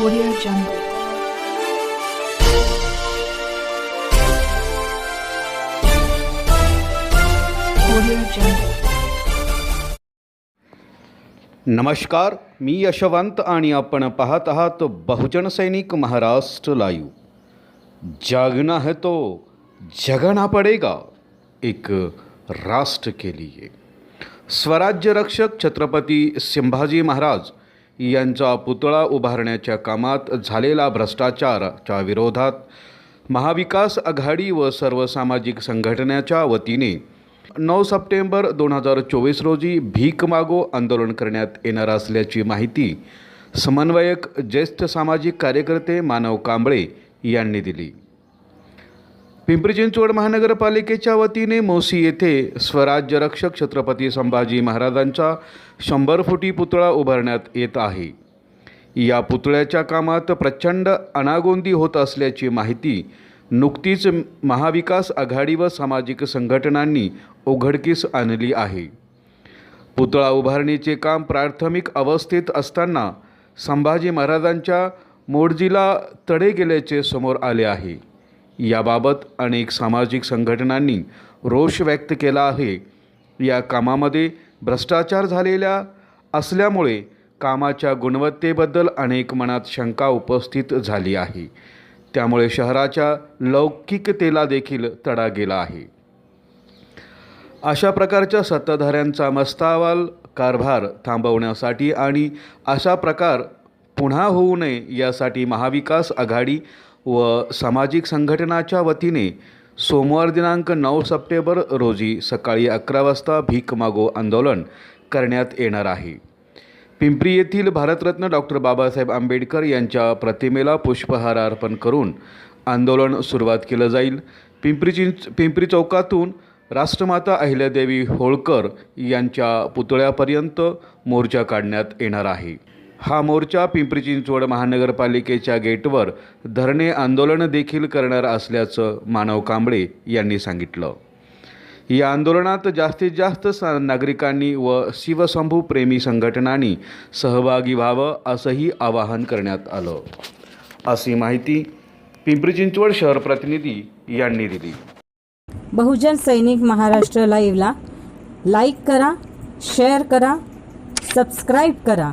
Audio Jungle. नमस्कार, मी यशवंत आणि आपण पाहत आहात बहुजन सैनिक महाराष्ट्र लाईव्ह. जागना है तो जगना पडेगा, एक राष्ट्र के लिए. स्वराज्य रक्षक छत्रपती संभाजी महाराज यांचा पुतळा उभारण्याच्या कामात झालेला भ्रष्टाचाराच्या विरोधात महाविकास आघाडी व सर्व सामाजिक संघटनेच्या वतीने नऊ सप्टेंबर दोन हजार चोवीस रोजी भीक मागो आंदोलन करण्यात येणार असल्याची माहिती समन्वयक ज्येष्ठ सामाजिक कार्यकर्ते मानव कांबळे यांनी दिली. पिंपरी चिंचवड महानगरपालिकेच्या वतीने मोसी येथे स्वराज्य रक्षक छत्रपती संभाजी महाराजांचा शंभर फुटी पुतळा उभारण्यात येत आहे. या पुतळ्याच्या कामात प्रचंड अनागोंदी होत असल्याची माहिती नुकतीच महाविकास आघाडी व सामाजिक संघटनांनी उघडकीस आणली आहे. पुतळा उभारणीचे काम प्राथमिक अवस्थेत असताना संभाजी महाराजांच्या मोडजीला तडे गेल्याचे समोर आले आहे. याबाबत अनेक सामाजिक संघटनांनी रोष व्यक्त केला आहे. या कामामध्ये भ्रष्टाचार झालेल्या असल्यामुळे कामाच्या गुणवत्तेबद्दल अनेक मनात शंका उपस्थित झाली आहे. त्यामुळे शहराच्या लौकिकतेला देखील तडा गेला आहे. अशा प्रकारच्या सत्ताधाऱ्यांचा मस्तावाल कारभार थांबवण्यासाठी आणि अशा प्रकार पुन्हा होऊ नये यासाठी महाविकास आघाडी व सामाजिक संघटनाच्या वतीने सोमवार दिनांक नऊ सप्टेंबर रोजी सकाळी अकरा वाजता भीक मागो आंदोलन करण्यात येणार आहे. पिंपरी येथील भारतरत्न डॉक्टर बाबासाहेब आंबेडकर यांच्या प्रतिमेला पुष्पहार अर्पण करून आंदोलन सुरुवात केलं जाईल. पिंपरी चिंच पिंपरी चौकातून राष्ट्रमाता अहिल्यादेवी होळकर यांच्या पुतळ्यापर्यंत मोर्चा काढण्यात येणार आहे. हा मोर्चा पिंपरी चिंचवड महानगरपालिकेच्या गेटवर धरणे आंदोलन देखील करणार असल्याचं मानव कांबळे यांनी सांगितलं. या आंदोलनात जास्तीत जास्त सा नागरिकांनी व शिवशंभू प्रेमी संघटनांनी सहभागी व्हावं असंही आवाहन करण्यात आलं. अशी माहिती पिंपरी चिंचवड शहर प्रतिनिधी यांनी दिली. बहुजन सैनिक महाराष्ट्र लाईव्हला लाईक करा शेअर करा सबस्क्राईब करा.